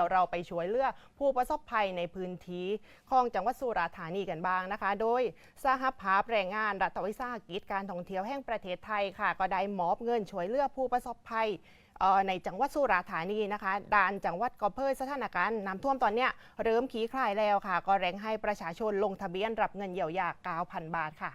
ดี๋ยวเราไปช่วยเลือกผู้ประสบภัยในพื้นที่ของจังหวัดสุราษฎร์ธานีกันบ้างนะคะ โดยสหภาพแรงงานรัฐวิสาหกิจการท่องเที่ยวแห่งประเทศไทยค่ะ ก็ได้มอบเงินช่วยเลือกผู้ประสบภัยในจังหวัดสุราษฎร์ธานีนะคะด่านจังหวัดก็เผยสถานการณ์น้ำท่วมตอนนี้เริ่มขี้คลายแล้วค่ะ ก็แรงให้ประชาชนลงทะเบียนรับเงินเยียวยา9,000 บาทค่ะ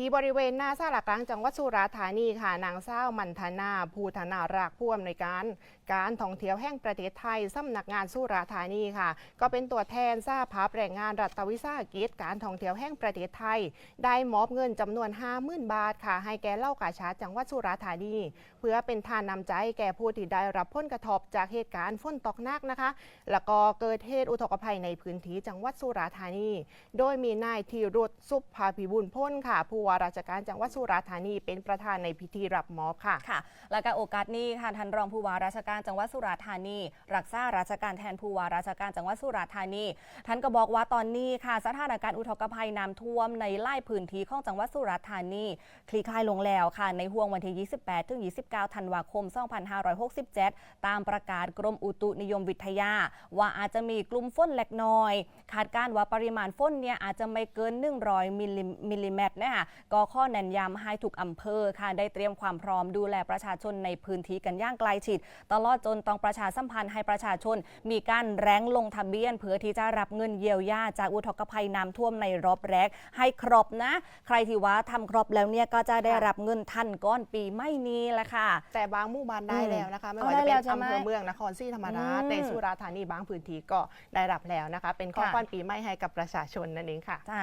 ที่บริเวณหน้าสารกลางจังหวัดสุราษฎร์ธานีค่ะนางสาวมันธนาภูธนารักผู้อำนวยการ การท่องเที่ยวแห่งประเทศไทยสำนักงานสุราษฎร์ธานีค่ะ ก็เป็นตัวแทนสหภาพแรงงานรัฐวิสาหกิจการท่องเที่ยวแห่งประเทศไทย ได้มอบเงินจำนวน 50,000 บาทค่ะ ให้แก่เล่ากาชาจังหวัดสุราษฎร์ธานี เพื่อเป็นทานนำใจแก่ผู้ที่ได้รับผลกระทบจากเหตุการณ์ฝนตกหนักนะคะ แล้วก็เกิดเหตุอุทกภัยในพื้นที่จังหวัดสุราษฎร์ธานี โดยมีนายธีรุษสุภาพิบูลพ้นค่ะผู้ว่าราชการจังหวัดสุราษฎร์ธานีเป็นประธานในพิธีรับมอบค่ะค่ะ และก็โอกาสนี้ค่ะท่านรองผู้ว่าราชการจังหวัดสุราษฎร์ธานี รักษาราชการแทนผู้ว่าราชการจังหวัดสุราษฎร์ธานี ท่านก็บอกว่าตอนนี้ค่ะสถานการณ์อุทกภัยน้ำท่วมในไล่พื้นที่ของจังหวัดสุราษฎร์ธานีคลี่คลายลงแล้วค่ะ ในห่วงวันที่ 28 ถึง 29 ธันวาคม 2567 ตามประกาศกรมอุตุนิยมวิทยา ว่าอาจจะมีกลุ่มฝนเล็กน้อย คาดการณ์ว่าปริมาณฝนเนี่ยอาจจะไม่เกิน 100 มิลลิมิลลิเมตรนะคะก็ข้อแนะนำให้ทุกอำเภอค่ะได้เตรียมความพร้อมดูแลประชาชนในพื้นที่กันอย่างใกล้ชิด ตลอดจนต้องประชาสัมพันธ์ให้ประชาชน มีการแรงลงทะเบียน เพื่อที่จะรับเงินเยียวยาจากอุทกภัยน้ำท่วมในรอบแรก ให้ครบนะ ใครที่ว่าทำครบแล้วเนี่ยก็จะได้รับเงินทันก้อนปีไม่นี้แหละค่ะ แต่บางหมู่บ้านได้อืมแล้วนะคะไม่เอาว่าได้จะเป็แล้นวใช่ไหมอำเภอเมืองนครศรีธรรมราชอืมในสุราษฎร์ธานีบางพื้นที่ก็ได้รับแล้วนะคะ เป็นข้อค่ะควานปีใหม่ให้กับประชาชนนั่นเองค่ะจ้า